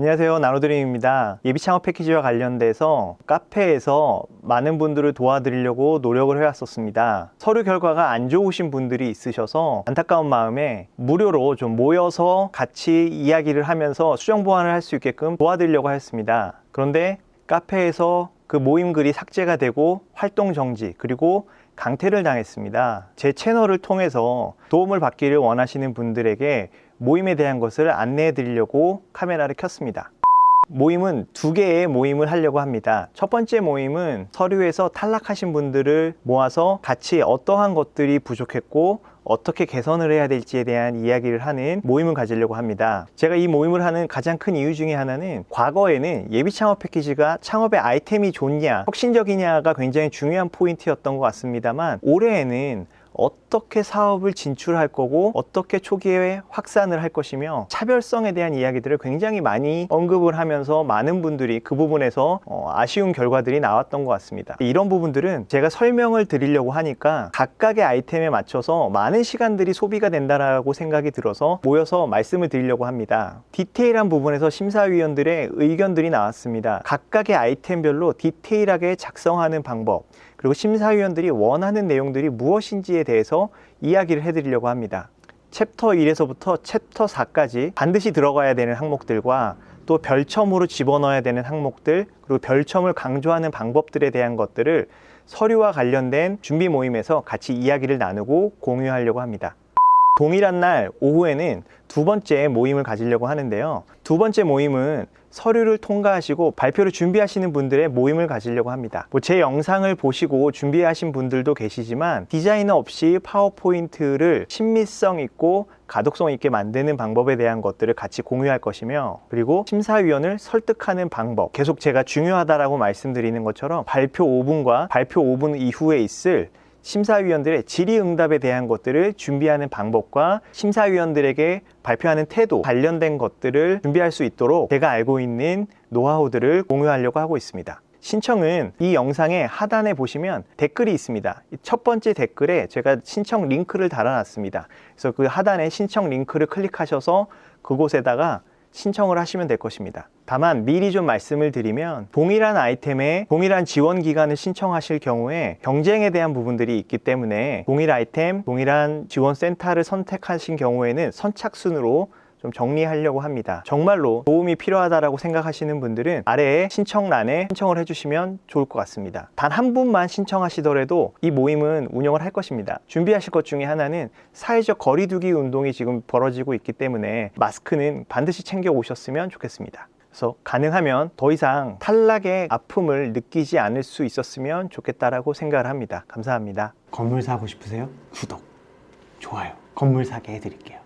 안녕하세요. 나노드림입니다. 예비 창업 패키지와 관련돼서 카페에서 많은 분들을 도와드리려고 노력을 해왔었습니다. 서류 결과가 안 좋으신 분들이 있으셔서 안타까운 마음에 무료로 좀 모여서 같이 이야기를 하면서 수정 보완을 할 수 있게끔 도와드리려고 했습니다. 그런데 카페에서 그 모임 글이 삭제가 되고 활동 정지 그리고 강퇴를 당했습니다. 제 채널을 통해서 도움을 받기를 원하시는 분들에게 모임에 대한 것을 안내해 드리려고 카메라를 켰습니다. 모임은 두 개의 모임을 하려고 합니다. 첫 번째 모임은 서류에서 탈락하신 분들을 모아서 같이 어떠한 것들이 부족했고 어떻게 개선을 해야 될지에 대한 이야기를 하는 모임을 가지려고 합니다. 제가 이 모임을 하는 가장 큰 이유 중에 하나는 과거에는 예비 창업 패키지가 창업의 아이템이 좋냐, 혁신적이냐가 굉장히 중요한 포인트였던 것 같습니다만 올해에는 어떻게 사업을 진출할 거고 어떻게 초기에 확산을 할 것이며 차별성에 대한 이야기들을 굉장히 많이 언급을 하면서 많은 분들이 그 부분에서 어, 아쉬운 결과들이 나왔던 것 같습니다. 이런 부분들은 제가 설명을 드리려고 하니까 각각의 아이템에 맞춰서 많은 시간들이 소비가 된다라고 생각이 들어서 모여서 말씀을 드리려고 합니다. 디테일한 부분에서 심사위원들의 의견들이 나왔습니다. 각각의 아이템별로 디테일하게 작성하는 방법 그리고 심사위원들이 원하는 내용들이 무엇인지에 대해서 이야기를 해드리려고 합니다. 챕터 1에서부터 챕터 4까지 반드시 들어가야 되는 항목들과 또 별첨으로 집어넣어야 되는 항목들 그리고 별첨을 강조하는 방법들에 대한 것들을 서류와 관련된 준비 모임에서 같이 이야기를 나누고 공유하려고 합니다. 동일한 날 오후에는 두 번째 모임을 가지려고 하는데요. 두 번째 모임은 서류를 통과하시고 발표를 준비하시는 분들의 모임을 가지려고 합니다. 뭐 제 영상을 보시고 준비하신 분들도 계시지만 디자이너 없이 파워포인트를 친밀성 있고 가독성 있게 만드는 방법에 대한 것들을 같이 공유할 것이며 그리고 심사위원을 설득하는 방법 계속 제가 중요하다라고 말씀드리는 것처럼 발표 5분과 발표 5분 이후에 있을 심사위원들의 질의응답에 대한 것들을 준비하는 방법과 심사위원들에게 발표하는 태도 관련된 것들을 준비할 수 있도록 제가 알고 있는 노하우들을 공유하려고 하고 있습니다. 신청은 이 영상의 하단에 보시면 댓글이 있습니다. 이첫 번째 댓글에 제가 신청 링크를 달아놨습니다. 그래서 그 하단에 신청 링크를 클릭하셔서 그곳에다가 신청을 하시면 될 것입니다. 다만 미리 좀 말씀을 드리면 동일한 아이템에 동일한 지원 기간을 신청하실 경우에 경쟁에 대한 부분들이 있기 때문에 동일 아이템, 동일한 지원 센터를 선택하신 경우에는 선착순으로 좀 정리하려고 합니다. 정말로 도움이 필요하다라고 생각하시는 분들은 아래에 신청란에 신청을 해주시면 좋을 것 같습니다. 단 한 분만 신청하시더라도 이 모임은 운영을 할 것입니다. 준비하실 것 중에 하나는 사회적 거리두기 운동이 지금 벌어지고 있기 때문에 마스크는 반드시 챙겨 오셨으면 좋겠습니다. 그래서 가능하면 더 이상 탈락의 아픔을 느끼지 않을 수 있었으면 좋겠다라고 생각을 합니다. 감사합니다. 건물 사고 싶으세요? 구독, 좋아요. 건물 사게 해드릴게요.